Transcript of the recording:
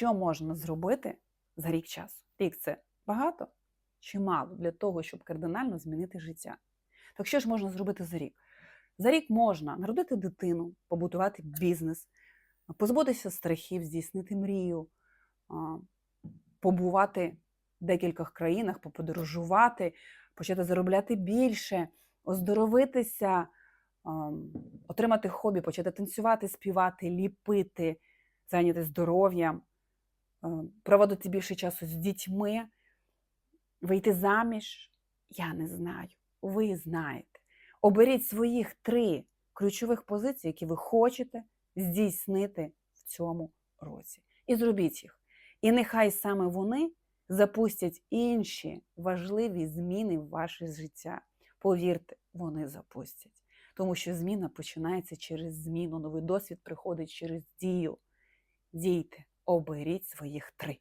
що можна зробити за рік часу? Рік це багато чи мало для того, щоб кардинально змінити життя? Так що ж можна зробити за рік? За рік можна народити дитину, побудувати бізнес, позбутися страхів, здійснити мрію, побувати в декількох країнах, поподорожувати, почати заробляти більше, оздоровитися, отримати хобі, почати танцювати, співати, ліпити, зайняти здоров'ям, проводити більше часу з дітьми, вийти заміж. Я не знаю. Ви знаєте. Оберіть своїх три ключових позиції, які ви хочете здійснити в цьому році. І зробіть їх. І нехай саме вони запустять інші важливі зміни в ваше життя. Повірте, вони запустять. Тому що зміна починається через зміну, новий досвід приходить через дію. Дійте, оберіть своїх три.